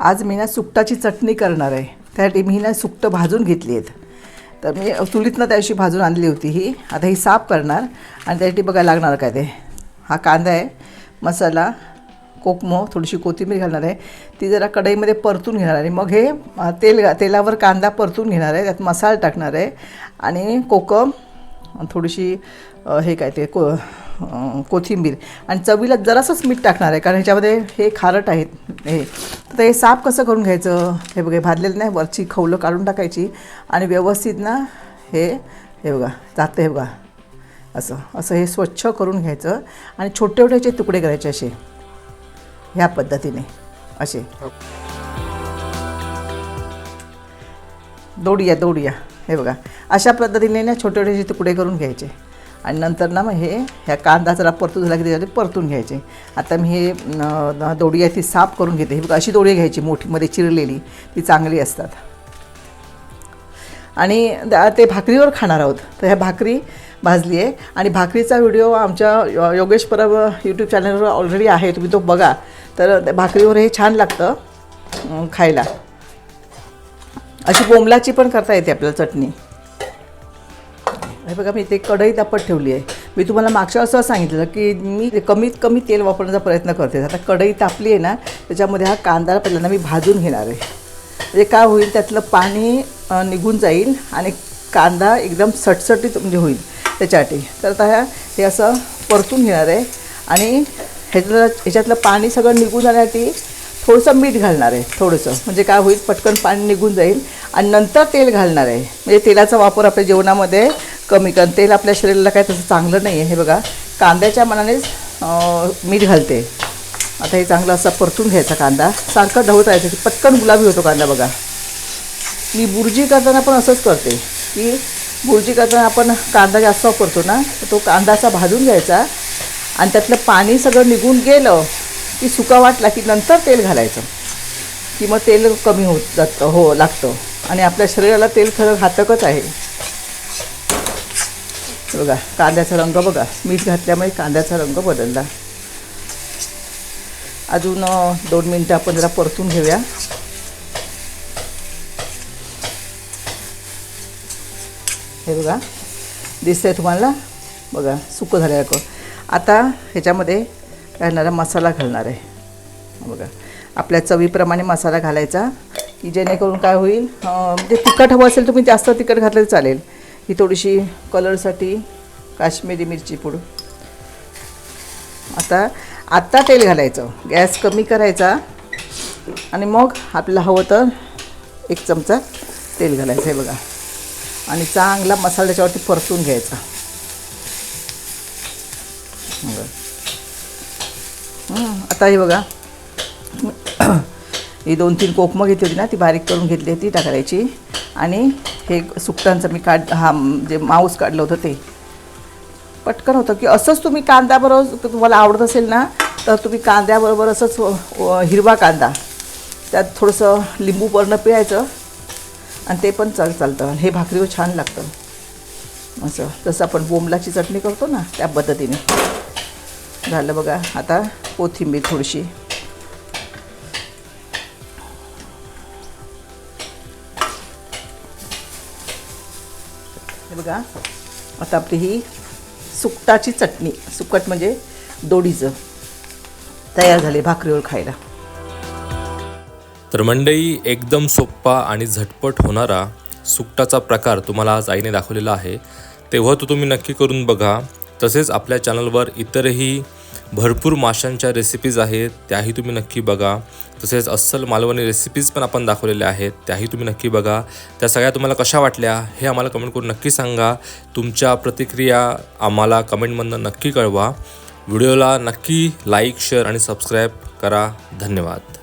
आज मी ना सुकटाची चटणी करणार आहे. त्यासाठी मी ना सुकटं भाजून घेतली आहेत. तर मी चुलीतनं त्याशी भाजून आणली होती ही. आता ही साफ करणार आणि त्यासाठी बघायला लागणार काय ते. हा कांदा आहे मसाला कोकमो थोडीशी कोथिंबीर घालणार आहे. ती जरा कढईमध्ये परतून घेणार आहे. मग हे तेल तेलावर कांदा परतून घेणार आहे. त्यात मसाला टाकणार आहे. आणि कोकम थोडीशी हे काय ते को कोथिंबीर. आणि चवीला जरासंच मीठ टाकणार आहे. कारण ह्याच्यामध्ये हे खारट आहेत. हे तर हे साफ कसं करून घ्यायचं? हे बघा भाजलेलं नाही वरची खवलं काढून टाकायची आणि व्यवस्थित ना हे हे बघा जातं हे बघा. असं असं हे स्वच्छ करून घ्यायचं आणि छोटे छोट्याचे तुकडे करायचे असे. ह्या पद्धतीने असे. दौडूया दौडूया हे बघा. अशा पद्धतीने ना छोटे छोटेचे तुकडे करून घ्यायचे. आणि नंतर ना मग हे ह्या कांदा जरा परतून झाला की त्याच्यात परतून घ्यायचे. आता मी हे दोडी आहे ती साफ करून घेते. ही अशी दोडी घ्यायची मोठीमध्ये चिरलेली. ती चांगली असतात. आणि द- ते भाकरीवर खाणार आहोत. तर ह्या भाकरी भाजली आहे. आणि भाकरीचा व्हिडिओ आमच्या योगेश परब यूट्यूब चॅनलवर ऑलरेडी आहे. तुम्ही तो बघा. तर त्या भाकरीवर हे छान लागतं खायला. अशी बोंबलाची पण करता येते आपल्याला चटणी. हे बघा मी ते कढई तापत ठेवली आहे. मी तुम्हाला मागच्या असं सांगितलं की मी कमीत कमी तेल वापरण्याचा प्रयत्न करते. आता कढई तापली आहे ना त्याच्यामध्ये हा कांदा पहिल्यांदा मी भाजून घेणार आहे. म्हणजे काय होईल त्यातलं पाणी निघून जाईल आणि कांदा एकदम सटसटीत म्हणजे होईल त्याच्यासाठी. तर आता ह्या हे असं परतून घेणार आहे आणि ह्याच्यातलं ह्याच्यातलं पाणी सगळं निघून जाण्यासाठी थोडंसं मीठ घालणार आहे थोडंसं. म्हणजे काय होईल पटकन पाणी निघून जाईल आणि नंतर तेल घालणार आहे. म्हणजे तेलाचा वापर आपल्या जेवणामध्ये कमी कारण तेल आपल्या शरीराला काय तसं चांगलं नाही आहे हे बघा कांद्याच्या मनानेच मीठ घालते. आता हे चांगलं असं परतून घ्यायचा कांदा. सारखं ढवत राहायचं. की पटकन गुलाबी होतो कांदा बघा. मी बुर्जी करताना पण असंच करते की बुर्जी करताना आपण कांदा जास्त वापरतो ना तर तो कांदा असा भाजून घ्यायचा आणि त्यातलं पाणी सगळं निघून गेलं की सुका वाटला की नंतर तेल घालायचं. की मग तेल कमी होत जातं हो लागतं. आणि आपल्या शरीराला तेल खरं घातकच आहे. बघा कांद्याचा रंग बघा. मीठ घातल्यामुळे कांद्याचा रंग बदलला. अजून दोन मिनटं आपण जरा परतून घेऊया. हे बघा दिसतंय तुम्हाला? बघा सुकं झाल्यासारखं आता ह्याच्यामध्ये घालणारा मसाला घालणार आहे. बघा आपल्या चवीप्रमाणे मसाला घालायचा की जेणेकरून काय होईल म्हणजे तिखट हवं असेल तुम्ही जास्त तिखट घातलं तरी चालेल. ही थोडीशी कलरसाठी काश्मीरी मिरची पूड. आता आत्ता तेल घालायचं. गॅस कमी करायचा. आणि मग आपल्याला हवं तर एक चमचा तेल घालायचं आहे बघा. आणि चांगला मसाला त्याच्यावरती परतून घ्यायचा. आता हे बघा. ही दोन तीन कोकमं घेतली होती ना ती बारीक करून घेतली ती टाकायची. आणि हे सुकटांचं मी काढ हा जे मांस काढलं होतं ते. पटकन होतं की असंच तुम्ही कांद्याबरोबर तुम्हाला आवडत असेल ना तर तुम्ही कांद्याबरोबर असंच हिरवा कांदा. त्यात थोडंसं लिंबू परणं पिळायचं आणि ते पण चाल चालतं. हे भाकरीवर छान लागतं. असं. जसं आपण बोंबलाची चटणी करतो ना त्या पद्धतीने. झालं बघा आता कोथिंबीर थोडीशी. बघा. आता आपली ही सुकटाची चटणी. सुकट म्हणजे दोडीचं. तयार झाले भाकरीवर खायला. तर मंडई एकदम सोप्पा आणि झटपट होणारा सुकटाचा प्रकार तुम्हाला आज आईने दाखवलेला आहे. तेव्हा तो तुम्ही नक्की करून बघा. तसेच आपल्या चॅनलवर इतरही भरपूर माशांच्या रेसिपीज आहेत त्याही तुम्ही नक्की बघा. तसेच अस्सल मालवणी रेसिपीज पण आपण दाखवलेल्या आहेत त्याही तुम्ही नक्की बघा. त्या सगळ्या तुम्हाला कशा वाटल्या हे आम्हाला कमेंट करून नक्की सांगा. तुमच्या प्रतिक्रिया आम्हाला कमेंटमधनं नक्की कळवा. व्हिडिओला नक्की लाईक शेअर आणि सबस्क्राईब करा. धन्यवाद.